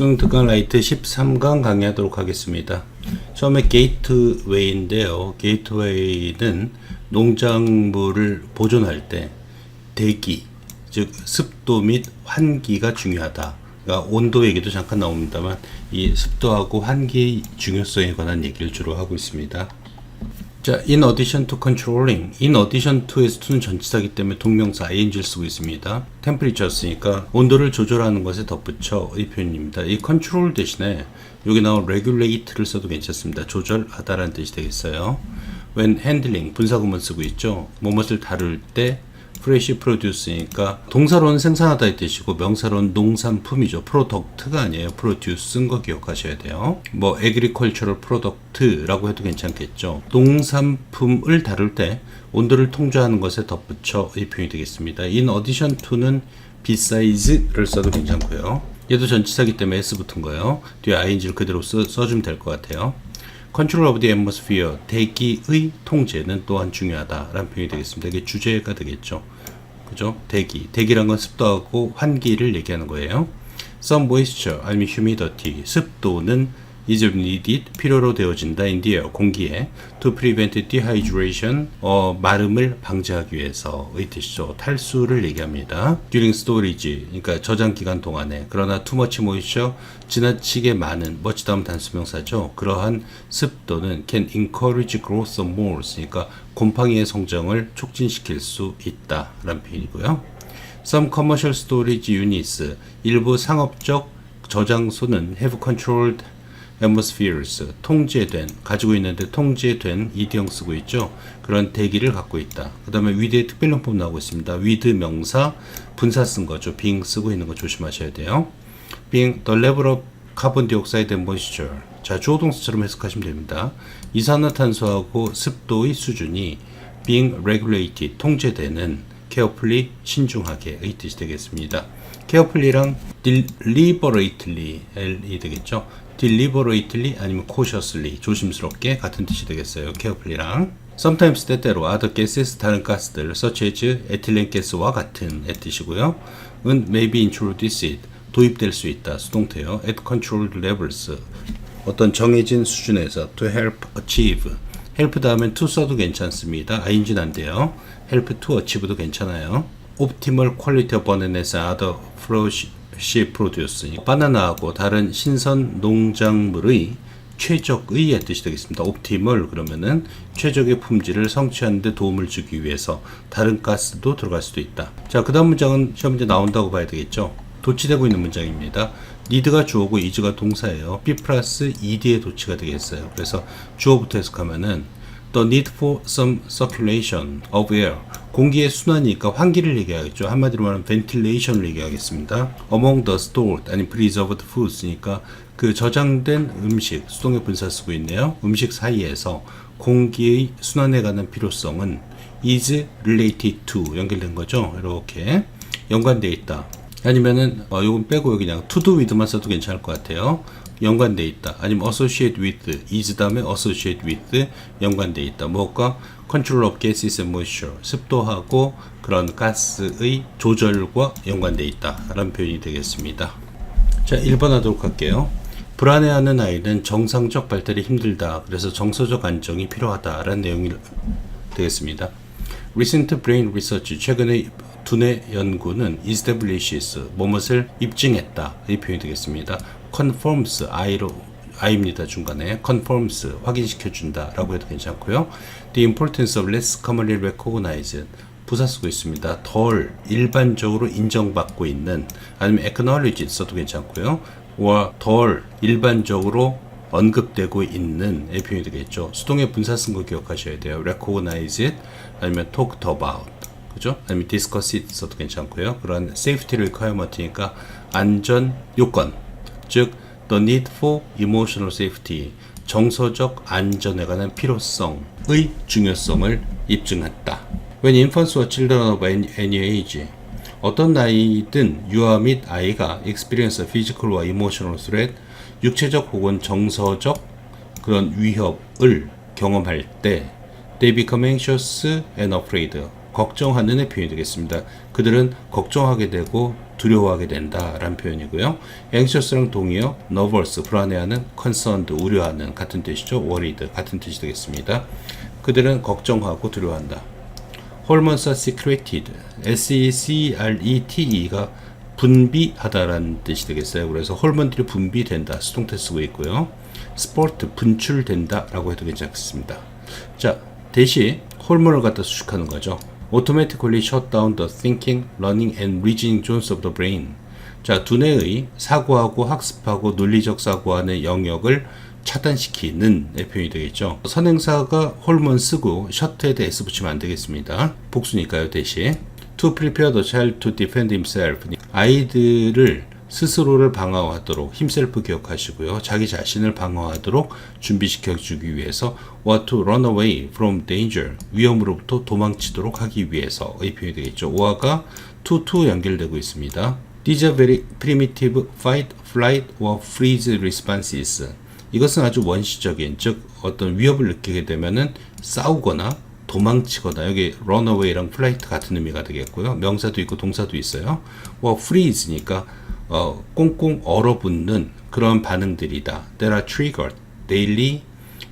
수능 특강 라이트 13강 강의하도록 하겠습니다. 처음에 게이트웨이인데요. 게이트웨이는 농작물을 보존할 때 대기, 즉 습도 및 환기가 중요하다. 그러니까 온도 얘기도 잠깐 나옵니다만 이 습도하고 환기의 중요성에 관한 얘기를 주로 하고 있습니다. 자, in addition to controlling, in addition to에서 to는 전치사기 때문에 동명사 ing를 쓰고 있습니다. temperature였으니까 온도를 조절하는 것에 덧붙여 이 표현입니다. 이 control 대신에 여기 나온 regulate를 써도 괜찮습니다. 조절하다라는 뜻이 되겠어요. when handling, 분사구문 쓰고 있죠. 무엇을 다룰 때 프레시 프로듀스니까 동사로는 생산하다 의 뜻이고 명사로는 농산품이죠. 프로덕트가 아니에요. 프로듀스인 거 기억하셔야 돼요. 뭐 에그리컬처럴 프로덕트라고 해도 괜찮겠죠. 농산품을 다룰 때 온도를 통제하는 것에 덧붙여 이 표현이 되겠습니다. in addition to는 besides,를 써도 괜찮고요. 얘도 전치사기 때문에 s 붙은 거예요. 뒤에 ing를 그대로 써, 써주면 될 것 같아요. Control of the atmosphere, 대기의 통제는 또한 중요하다라는 표현이 되겠습니다. 이게 주제가 되겠죠. 그죠? 대기. 대기란 건 습도하고 환기를 얘기하는 거예요. Some moisture 아니면 humidity, 습도는 is needed, 필요로 되어진다 in the air, 공기에 to prevent dehydration, 어, 마름을 방지하기 위해서의 뜻이죠. 탈수를 얘기합니다. during storage, 그러니까 저장 기간 동안에 그러나 too much moisture, 지나치게 많은, much 다음 단수명사죠. 그러한 습도는 can encourage growth of moles, 그러니까 곰팡이의 성장을 촉진시킬 수 있다라는 표현이고요. Some commercial storage units, 일부 상업적 저장소는 have controlled atmospheres, 통제된, 가지고 있는데 통제된 이디형 쓰고 있죠. 그런 대기를 갖고 있다. 그 다음에 위드의 특별용법 나오고 있습니다. 위드 명사, 분사 쓴 거죠. being 쓰고 있는 거 조심하셔야 돼요. being the level of carbon dioxide and moisture. 자, 주어동사처럼 해석하시면 됩니다. 이산화탄소하고 습도의 수준이 being regulated, 통제되는 carefully, 신중하게의 뜻이 되겠습니다. carefully랑 deliberately, L이 되겠죠. Deliberately 아니면 cautiously, 조심스럽게 같은 뜻이 되겠어요. carefully랑. sometimes 때때로 other gases, 다른 가스들, such as ethylene gas와 같은 의 뜻이고요. 은 may be introduced, 도입될 수 있다. 수동태요. at controlled levels, 어떤 정해진 수준에서 to help achieve, help 다음엔 to 써도 괜찮습니다. ing는 안 돼요. help to achieve도 괜찮아요. optimal quality of bananas and other fresh produce. 바나나하고 다른 신선 농작물의 최적의 뜻이 되겠습니다. 옵티멀 그러면은 최적의 품질을 성취하는 데 도움을 주기 위해서 다른 가스도 들어갈 수도 있다. 자, 그다음 문장은 시험 문제 나온다고 봐야 되겠죠. 도치되고 있는 문장입니다. 니드가 주어고 이즈가 동사예요. B 플러스 ed의 도치가 되겠어요. 그래서 주어부터 해석하면은 the need for some circulation of air 공기의 순환이니까 환기를 얘기하겠죠. 한마디로 말하면 ventilation을 얘기하겠습니다. among the stored 아니 preserved foods니까 그 저장된 음식 수동의 분사 쓰고 있네요. 음식 사이에서 공기의 순환에 관한 필요성은 is related to 연결된 거죠. 이렇게 연관되어 있다. 아니면은 어, 요건 빼고 그냥 to do with만 써도 괜찮을 것 같아요. 연관돼 있다. 아니면 associate with is 다음에 associate with 연관돼 있다. 무엇과 control of gases and moisture 습도하고 그런 가스의 조절과 연관돼 있다. 라는 표현이 되겠습니다. 자, 1번 하도록 할게요. 불안해하는 아이는 정상적 발달이 힘들다. 그래서 정서적 안정이 필요하다라는 내용이 되겠습니다. Recent brain research 최근의 두뇌 연구는 establishes 무엇을 입증했다 이 표현이 되겠습니다. Confirms i로 i입니다 중간에 confirms 확인시켜 준다라고 해도 괜찮고요. The importance of less commonly recognized 부사 쓰고 있습니다. 덜 일반적으로 인정받고 있는 아니면 acknowledged 써도 괜찮고요. or 덜 일반적으로 언급되고 있는 의 표현이 되겠죠. 수동의 분사 쓴 거 기억하셔야 돼요. recognize it 아니면 talked about 그죠? 아니면 discuss it 써도 괜찮고요. 그런 safety requirement이니까 안전 요건 즉 the need for emotional safety 정서적 안전에 관한 필요성의 중요성을 입증했다. When infants or children of any age 어떤 나이든 유아 및 아이가 experience physical or emotional threat 육체적 혹은 정서적 그런 위협을 경험할 때 they become anxious and afraid 걱정하는 의 표현이 되겠습니다. 그들은 걱정하게 되고 두려워하게 된다라는 표현이고요. anxious랑 동의어 nervous 불안해하는 concerned 우려하는 같은 뜻이죠. worried 같은 뜻이 되겠습니다. 그들은 걱정하고 두려워한다. are secreted S-E-C-R-E-T-E가 분비하다라는 뜻이 되겠어요. 그래서 호르몬들이 분비된다 수동태 쓰고 있고요. 스포트 분출된다라고 해도 괜찮겠습니다. 자 대시 호르몬을 갖다 수축하는 거죠. Automatically shut down the thinking, learning and reasoning zones of the brain. 자, 두뇌의 사고하고 학습하고 논리적 사고하는 영역을 차단시키는 의 표현이 되겠죠. 선행사가 홀몬 쓰고 셔트에 대해서 붙이면 안 되겠습니다. 복수니까요, 대신. To prepare the child to defend himself. 아이들을 스스로를 방어하도록 힘셀프 기억하시고요. 자기 자신을 방어하도록 준비시켜 주기 위해서 or to run away from danger 위험으로부터 도망치도록 하기 위해서의 표현이 되겠죠. or가 to to 연결되고 있습니다. These are very primitive fight, flight or freeze responses. 이것은 아주 원시적인 즉 어떤 위협을 느끼게 되면은 싸우거나 도망치거나 여기 runaway랑 flight 같은 의미가 되겠고요. 명사도 있고 동사도 있어요. 뭐 freeze니까 어, 꽁꽁 얼어붙는 그런 반응들이다. That are triggered daily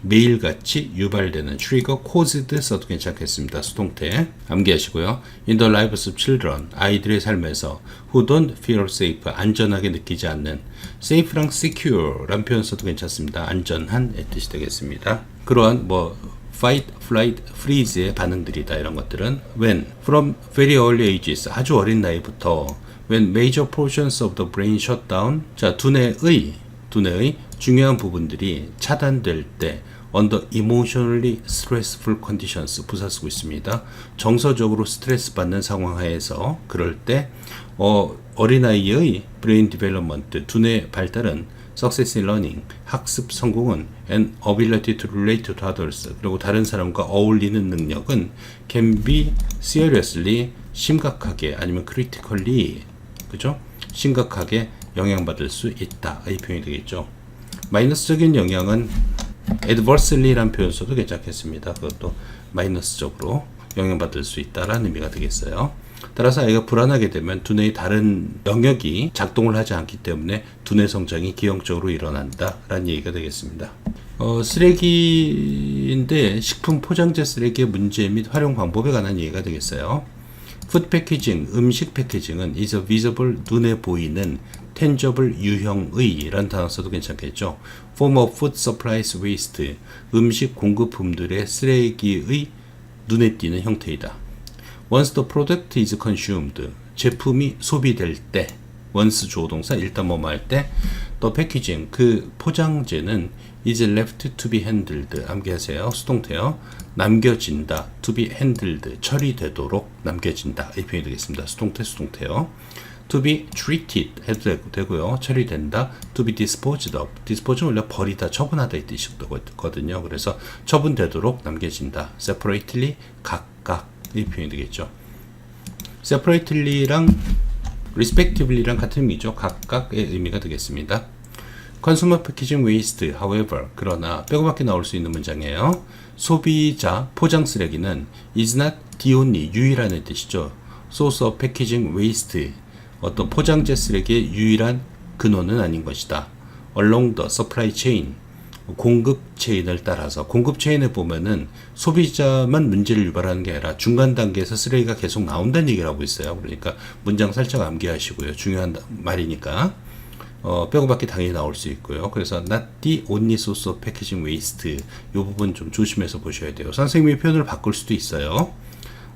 매일같이 유발되는 trigger caused 써도 괜찮겠습니다. 수동태 암기하시고요. In the lives of children 아이들의 삶에서 who don't feel safe 안전하게 느끼지 않는 safe랑 secure란 표현 써도 괜찮습니다. 안전한의 뜻이 되겠습니다. 그러한 뭐 fight, flight, freeze의 반응들이다 이런 것들은 when from very early ages 아주 어린 나이부터 when major portions of the brain shut down 자 두뇌의 두뇌의 중요한 부분들이 차단될 때 under emotionally stressful conditions 부사 쓰고 있습니다. 정서적으로 스트레스 받는 상황 하에서 그럴 때 어, 어린아이의 brain development 두뇌 발달은 success in learning 학습 성공은 and ability to relate to others 그리고 다른 사람과 어울리는 능력은 can be seriously 심각하게 아니면 critically 그죠? 심각하게 영향받을 수 있다. 이 표현이 되겠죠. 마이너스적인 영향은 adversaly라는 표현 써도 괜찮겠습니다. 그것도 마이너스적으로 영향받을 수 있다라는 의미가 되겠어요. 따라서 아이가 불안하게 되면 두뇌의 다른 영역이 작동을 하지 않기 때문에 두뇌 성장이 기형적으로 일어난다라는 얘기가 되겠습니다. 어, 쓰레기인데 식품 포장재 쓰레기의 문제 및 활용 방법에 관한 얘기가 되겠어요. 푸드 패키징, 음식 패키징은 is visible 눈에 보이는 tangible 유형의 라는 단어 써도 괜찮겠죠. form of food supplies waste 음식 공급품들의 쓰레기의 눈에 띄는 형태이다. once the product is consumed 제품이 소비될 때 once 조동사 일단 뭐뭐 할 때 또 패키징 그 포장재는 is left to be handled 암기하세요. 수동태요. 남겨진다 to be handled 처리되도록 남겨진다. 이 표현이 되겠습니다. 수동태 수동태요. to be treated 해도 되고요. 처리된다 to be disposed of. dispose는 원래 버리다 처분하다 이 뜻이거든요. 그래서 처분되도록 남겨진다. separately 각각 이 표현이 되겠죠. separately랑 respectively랑 같은 의미죠. 각각의 의미가 되겠습니다. consumer packaging waste, however, 그러나 빼고밖에 나올 수 있는 문장이에요. 소비자 포장 쓰레기는 is not the only 유일한 뜻이죠. source of packaging waste, 어떤 포장재 쓰레기의 유일한 근원은 아닌 것이다. along the supply chain, 공급 체인을 따라서 공급 체인에 보면은 소비자만 문제를 유발하는 게 아니라 중간 단계에서 쓰레기가 계속 나온다는 얘기를 하고 있어요. 그러니까 문장 살짝 암기하시고요. 중요한 말이니까. 어, 빼고밖에 당연히 나올 수 있고요. 그래서 not the only source of packaging waste 이 부분 좀 조심해서 보셔야 돼요. 선생님이 표현을 바꿀 수도 있어요.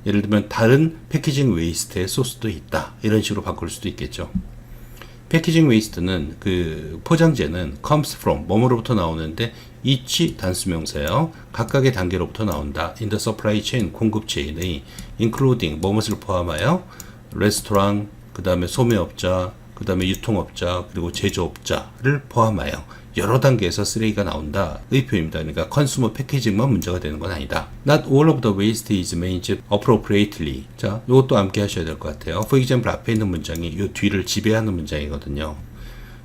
예를 들면 다른 패키징 웨이스트의 소스도 있다. 이런 식으로 바꿀 수도 있겠죠. 패키징 웨이스트는 그 포장재는 comes from 뭐뭐로부터 나오는데 each 단수명사예요. 각각의 단계로부터 나온다. in the supply chain 공급 체인의 including 뭐뭇을 포함하여 레스토랑 그 다음에 소매업자 그 다음에 유통업자 그리고 제조업자를 포함하여 여러 단계에서 쓰레기가 나온다 의 표현입니다. 그러니까 컨슈머 패키징만 문제가 되는 건 아니다. Not all of the waste is managed appropriately. 자, 이것도 암기 하셔야 될 것 같아요. For example, 앞에 있는 문장이 이 뒤를 지배하는 문장이거든요.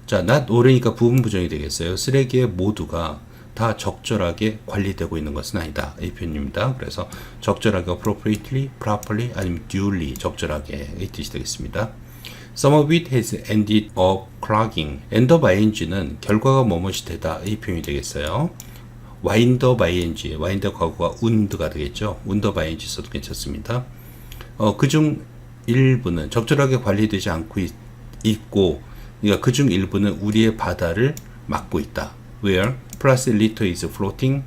자, not all이니까 부분 부정이 되겠어요. 쓰레기의 모두가 다 적절하게 관리되고 있는 것은 아니다. 이 표현입니다. 그래서 적절하게 appropriately, properly 아니면 duly 적절하게 이 뜻이 되겠습니다. Some of it has ended up clogging. end up ing는 결과가 뭐뭇이 되다 이 표현이 되겠어요. wind up ing, wind 과거가 wund가 되겠죠. wind up ing 써도 괜찮습니다. 어, 그중 일부는 적절하게 관리되지 않고 있, 있고, 그러니까 그중 일부는 우리의 바다를 막고 있다. Where plus litter is floating.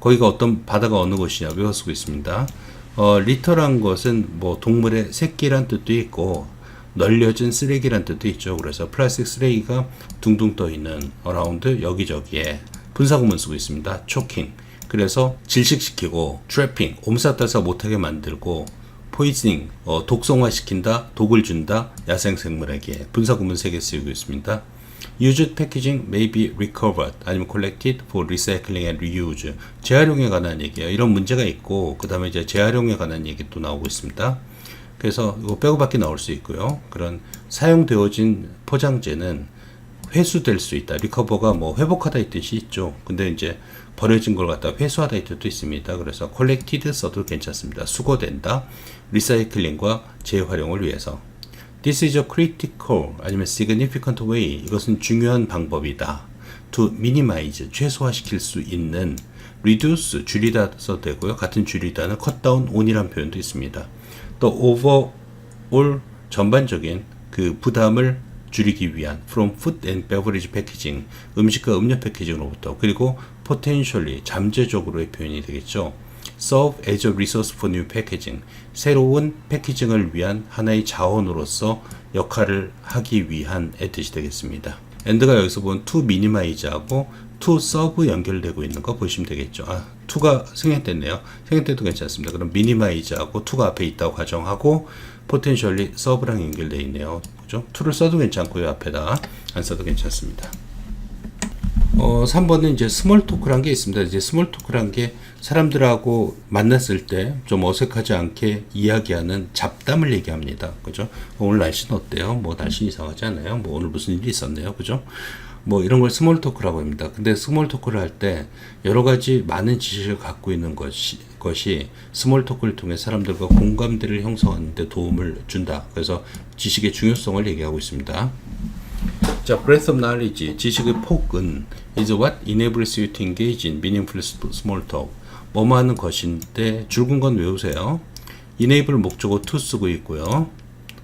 거기가 어떤 바다가 어느 곳이냐 외워 쓰고 있습니다. 어, 리터란 것은 뭐 동물의 새끼란 뜻도 있고 널려진 쓰레기란 뜻도 있죠. 그래서 플라스틱 쓰레기가 둥둥 떠 있는 어라운드 여기저기에 분사구문 쓰고 있습니다. 초킹. 그래서 질식시키고 트래핑 옴싸따서 못하게 만들고 포이즈닝 어, 독성화시킨다 독을 준다 야생생물에게 분사구문 3개 쓰이고 있습니다. Used packaging may be recovered 아니면 collected for recycling and reuse 재활용에 관한 얘기예요. 이런 문제가 있고 그 다음에 이제 재활용에 관한 얘기 또 나오고 있습니다. 그래서 이거 빼고 밖에 나올 수 있고요. 그런 사용되어진 포장재는 회수될 수 있다. 리커버가 뭐 회복하다 이 뜻이 있죠. 근데 이제 버려진 걸 갖다 회수하다 이 뜻도 있습니다. 그래서 collected 써도 괜찮습니다. 수거된다. 리사이클링과 재활용을 위해서. This is a critical 아니면 significant way. 이것은 중요한 방법이다. To minimize 최소화시킬 수 있는 reduce 줄이다 써도 되고요. 같은 줄이다는 cut down on이란 표현도 있습니다. 또 overall 전반적인 그 부담을 줄이기 위한 from food and beverage packaging 음식과 음료 패키징으로부터 그리고 potentially 잠재적으로의 표현이 되겠죠. serve as a resource for new packaging 새로운 패키징을 위한 하나의 자원으로서 역할을 하기 위한의 뜻이 되겠습니다. end가 여기서 본 to minimize하고 to serve 연결되고 있는 거 보시면 되겠죠. 아, to가 생략됐네요. 생략돼도 괜찮습니다. 그럼 minimize하고 to가 앞에 있다고 가정하고 potentially serve랑 연결되어 있네요. 그죠? to를 써도 괜찮고요. 앞에다 안 써도 괜찮습니다. 어, 3번은 이제 스몰 토크란 게 있습니다. 이제 스몰 토크란 게 사람들하고 만났을 때 좀 어색하지 않게 이야기하는 잡담을 얘기합니다. 그죠? 오늘 날씨는 어때요? 뭐 날씨 이상하지 않아요? 뭐 오늘 무슨 일이 있었네요. 그죠? 뭐 이런 걸 스몰 토크라고 합니다. 근데 스몰 토크를 할 때 여러 가지 많은 지식을 갖고 있는 것이 것이 스몰 토크를 통해 사람들과 공감대를 형성하는 데 도움을 준다. 그래서 지식의 중요성을 얘기하고 있습니다. 자, breadth of knowledge, 지식의 폭은 is what enables you to engage in meaningful small talk. 뭐뭐 하는 것인데 줄근 건 외우세요. enable 목적어 to 쓰고 있고요.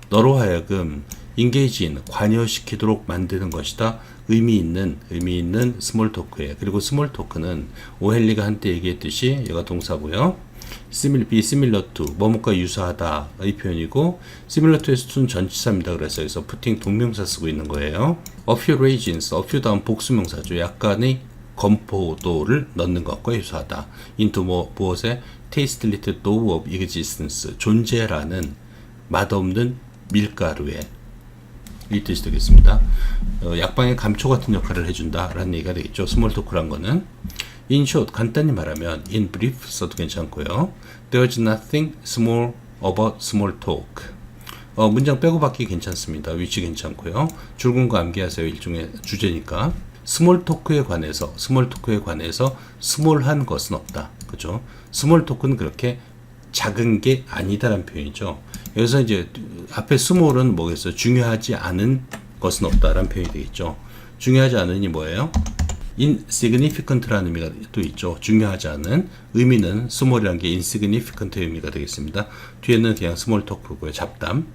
너로 하여금 in, 관여시키도록 만드는 것이다. 의미 있는, 의미 있는 스몰 토크에 그리고 스몰 토크는 오헬리가 한때 얘기했듯이 얘가 동사고요. similar, 뭐뭐가 유사하다 이 표현이고 similar to에서 to는 전치사입니다. 그래서 여기서 putting 동명사 쓰고 있는 거예요. raisins, a few 다음 복수명사죠. 약간의 건포도를 넣는 것과 유사하다. into 뭐, 무엇에 taste little dough 존재라는 맛없는 밀가루에 이 뜻이 되겠습니다. 어, 약방의 감초 같은 역할을 해준다라는 얘기가 되겠죠. 스몰 토크란 거는. In short, 간단히 말하면 in brief 써도 괜찮고요. There's nothing small about small talk. 어, 문장 빼고 받기 괜찮습니다. 위치 괜찮고요. 줄근 거 암기하세요. 일종의 주제니까. 스몰 토크에 관해서 스몰 토크에 관해서 스몰한 것은 없다. 그죠? 스몰 토크는 그렇게 작은 게 아니다라는 표현이죠. 여기서 이제 앞에 스몰은 뭐겠어요? 중요하지 않은 것은 없다라는 표현이 되겠죠. 중요하지 않은이 뭐예요? insignificant라는 의미가 또 있죠. 중요하지 않은 의미는 small이라는 게 insignificant 의미가 되겠습니다. 뒤에는 그냥 small talk고요. 잡담.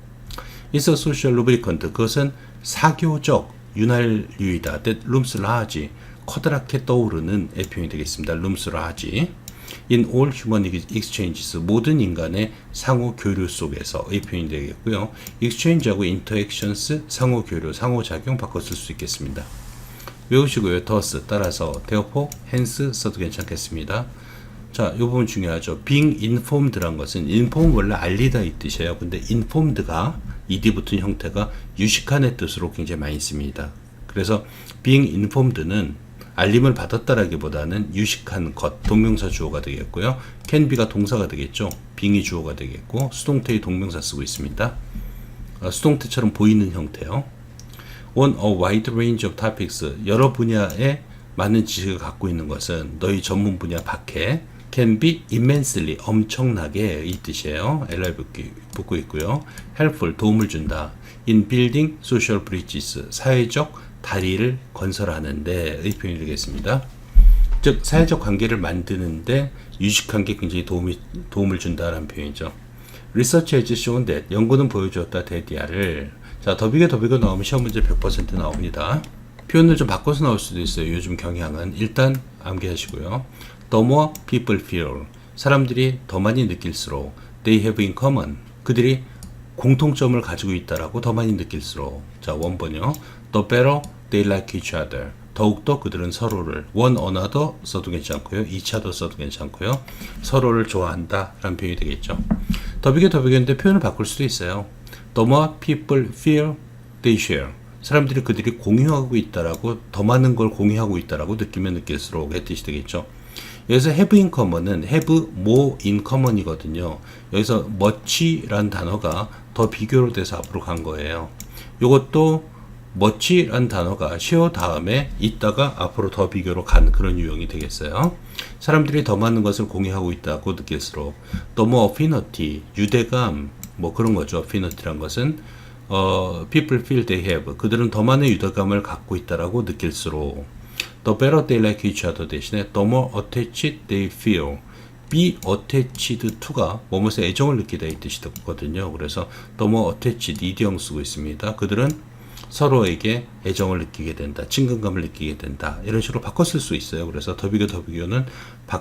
is a social lubricant. 그것은 사교적 윤활유이다. that looms large. 커다랗게 떠오르는 의 표현이 되겠습니다. looms large. In all human exchanges 모든 인간의 상호 교류 속에서의 표현이 되겠고요. exchange하고 interactions 상호 교류, 상호 작용 바꿔 쓸 수 있겠습니다. 외우시고요. thus 따라서 therefore, 써도 괜찮겠습니다. 자, 이 부분 중요하죠. being informed란 것은 inform 원래 알리다 이 뜻이에요. 근데 informed가 ed 붙은 형태가 유식한의 뜻으로 굉장히 많이 씁니다. 그래서 being informed는 알림을 받았다라기보다는 유식한 것, 동명사 주어가 되겠고요. be가 동사가 되겠죠. being이 주어가 되겠고 수동태의 동명사 쓰고 있습니다. 어, 수동태처럼 보이는 형태요. on a wide range of topics 여러 분야의 많은 지식을 갖고 있는 것은 너희 전문 분야 밖에 can be immensely 엄청나게 이 뜻이에요. 붙고, 붙고 있고요. helpful 도움을 준다. in building social bridges 사회적 다리를 건설하는데 의 표현이 되겠습니다. 즉 사회적 관계를 만드는데 유식한 게 굉장히 도움이 도움을 준다라는 표현이죠. Research has shown that 연구는 보여주었다 대디아를 자 더비게 더비게 나오면 시험 문제 100% 나옵니다. 표현을 좀 바꿔서 나올 수도 있어요. 요즘 경향은 일단 암기하시고요. The more people feel 사람들이 더 많이 느낄수록 they have in common 그들이 공통점을 가지고 있다라고 더 많이 느낄수록 자 원본이요. The better they like each other 더욱더 그들은 서로를 one another 써도 괜찮고요. each other 써도 괜찮고요. 서로를 좋아한다 라는 표현이 되겠죠. 더비게 더비게인데 표현을 바꿀 수도 있어요. The more people feel they share 사람들이 그들이 공유하고 있다라고 더 많은 걸 공유하고 있다라고 느끼면 느낄수록 의 뜻이 되겠죠. 여기서 have in common은 have more in common이거든요. 여기서 much라는 단어가 더 비교로 돼서 앞으로 간 거예요. 이것도 much라는 단어가 share 다음에 있다가 앞으로 더 비교로 간 그런 유형이 되겠어요. 사람들이 더 많은 것을 공유하고 있다고 느낄수록 the more affinity, 유대감 뭐 그런 거죠. affinity란 것은 어, people feel they have 그들은 더 많은 유대감을 갖고 있다라고 느낄수록 the better they like each other 대신에 the more attached they feel be attached to가 뭐뭐서 애정을 느끼다 이 뜻이 되거든요. 그래서 more attached 이디형 쓰고 있습니다. 그들은 서로에게 애정을 느끼게 된다, 친근감을 느끼게 된다 이런 식으로 쓸수 있어요. 그래서 더비교 더비교는 바,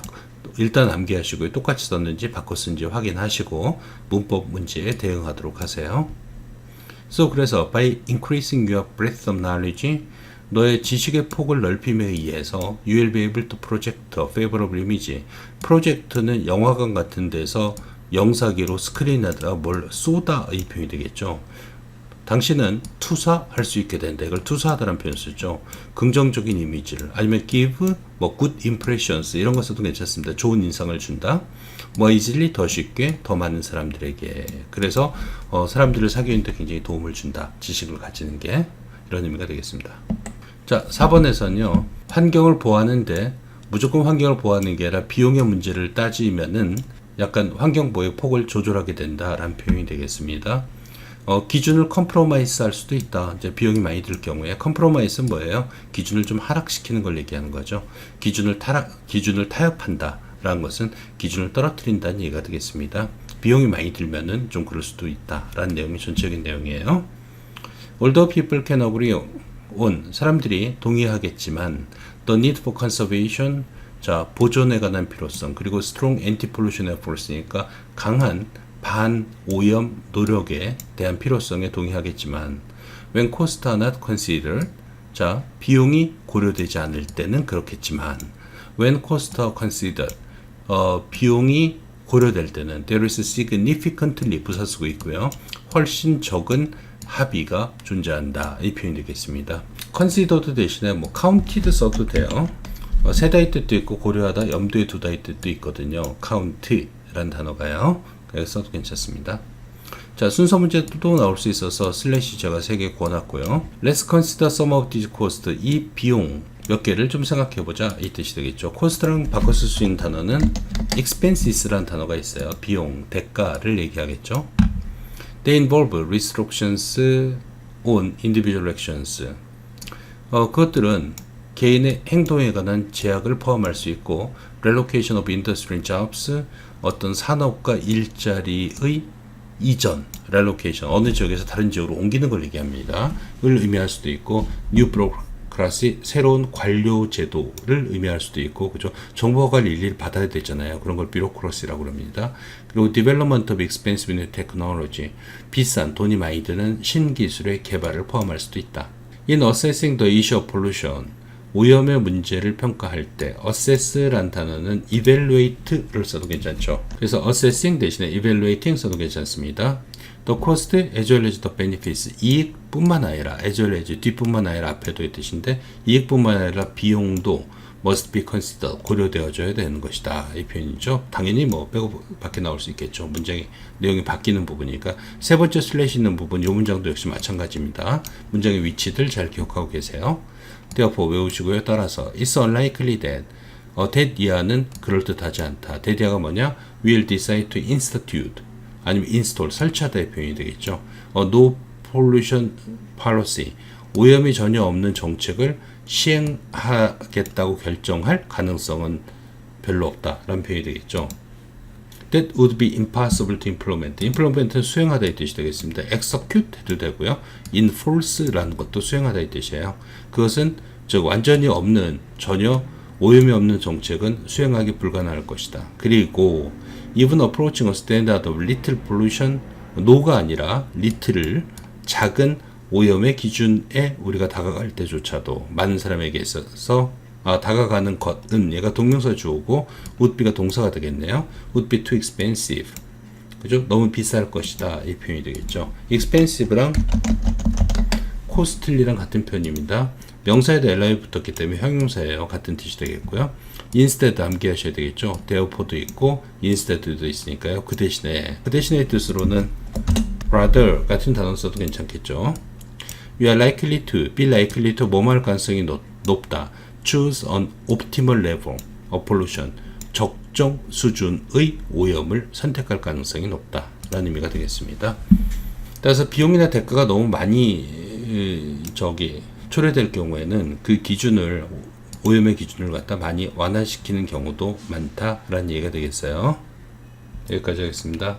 일단 암기하시고요. 똑같이 썼는지 바꿔 쓴지 확인하시고 문법 문제에 대응하도록 하세요. So 그래서 by increasing your breadth of knowledge 너의 지식의 폭을 넓힘에 의해서 you will be able to project. 프로젝트는 영화관 같은 데서 영사기로 스크린에다가 뭘 쏟아 이 표현이 되겠죠. 당신은 투사할 수 있게 된다. 이걸 투사하다는 표현 쓰죠. 긍정적인 이미지를 아니면 give 뭐 good impressions 이런 거 써도 괜찮습니다. 좋은 인상을 준다. 뭐 easily 더 쉽게 더 많은 사람들에게 그래서 어, 사람들을 사귀는데 굉장히 도움을 준다. 지식을 가지는 게 이런 의미가 되겠습니다. 자, 4번에서는요. 환경을 보호하는데 무조건 환경을 보호하는 게 아니라 비용의 문제를 따지면은 약간 환경 보호의 폭을 조절하게 된다라는 표현이 되겠습니다. 어, 기준을 컴프로마이스 할 수도 있다. 이제 비용이 많이 들 경우에 컴프로마이스는 뭐예요? 기준을 좀 하락시키는 걸 얘기하는 거죠. 기준을 타락, 기준을 타협한다. 라는 것은 기준을 떨어뜨린다는 얘기가 되겠습니다. 비용이 많이 들면은 좀 그럴 수도 있다. 라는 내용이 전체적인 내용이에요. Although people can agree on 사람들이 동의하겠지만 the need for conservation 자 보존에 관한 필요성 그리고 strong anti-pollution efforts니까 강한 반 오염 노력에 대한 필요성에 동의하겠지만 when costs are not considered 자 비용이 고려되지 않을 때는 그렇겠지만 when costs are considered 어, 비용이 고려될 때는 there is significantly 부사 쓰고 있고요. 훨씬 적은 합의가 존재한다. 이 표현이 되겠습니다. considered 대신에 뭐 counted 써도 돼요. 어, 세다의 뜻도 있고 고려하다 염두에 두다의 뜻도 있거든요. count라는 단어가요. 그래서 써도 괜찮습니다. 자 순서 문제 또 나올 수 있어서 슬래시 제가 3개 구워놨고요. Let's consider some of these costs. 이 비용 몇 개를 좀 생각해 보자. 이 뜻이 되겠죠. 코스트랑 바꿔 쓸 수 있는 단어는 expenses라는 단어가 있어요. 비용 대가를 얘기하겠죠. They involve restrictions on individual actions. 어, 그것들은 개인의 행동에 관한 제약을 포함할 수 있고 relocation of industry jobs 어떤 산업과 일자리의 이전 relocation 어느 지역에서 다른 지역으로 옮기는 걸 얘기합니다. 을 의미할 수도 있고 new bureaucracy 새로운 관료 제도를 의미할 수도 있고 그죠 정보가 일일이 받아야 되잖아요. 그런 걸 bureaucracy라고 합니다. 그리고 development of expensive new technology 비싼 돈이 많이 드는 신기술의 개발을 포함할 수도 있다. In assessing the issue of pollution 오염의 문제를 평가할 때 assess란 단어는 evaluate를 써도 괜찮죠. 그래서 assessing 대신에 evaluating 써도 괜찮습니다. The cost as well as the benefits 이익뿐만 아니라 as well as 뒷뿐만 아니라 앞에도 있듯인데 이익뿐만 아니라 비용도 must be considered 고려되어져야 되는 것이다 이 표현이죠. 당연히 뭐 빼고 밖에 나올 수 있겠죠. 문장의 내용이 바뀌는 부분이니까 세 번째 슬래시 있는 부분 이 문장도 역시 마찬가지입니다. 문장의 위치들 잘 기억하고 계세요. therefore 외우시고요. 따라서 it's unlikely that 어, 이하는 그럴듯하지 않다. 이하가 뭐냐? will decide to institute 아니면 install 설치하다의 표현이 되겠죠. 어, no pollution policy 오염이 전혀 없는 정책을 시행하겠다고 결정할 가능성은 별로 없다라는 표현이 되겠죠. That would be impossible to implement. implement는 수행하다의 뜻이 되겠습니다. execute 해도 되고요. enforce라는 것도 수행하다의 뜻이에요. 그것은 즉 완전히 없는 전혀 오염이 없는 정책은 수행하기 불가능할 것이다. 그리고 even approaching a standard of little pollution no가 아니라 little을 작은 오염의 기준에 우리가 다가갈 때조차도 많은 사람에게 있어서 아, 다가가는 것은 얘가 동명사 주어고 would be가 동사가 되겠네요. would be too expensive. 그죠? 너무 비쌀 것이다. 이 표현이 되겠죠. expensive랑 costly랑 같은 표현입니다. 명사에도 li 붙었기 때문에 형용사예요. 같은 뜻이 되겠고요. instead 암기하셔야 되겠죠. therefore도 있고 instead도 있으니까요. 그 대신에 그 대신의 뜻으로는 rather 같은 단어 써도 괜찮겠죠. You are likely to, be likely to 뭐뭐 할 가능성이 높, 높다. Choose an optimal level of pollution. 적정 수준의 오염을 선택할 가능성이 높다. 라는 의미가 되겠습니다. 따라서 비용이나 대가가 너무 많이 에, 저기 초래될 경우에는 그 기준을 오염의 기준을 갖다 많이 완화시키는 경우도 많다라는 얘기가 되겠어요. 여기까지 하겠습니다.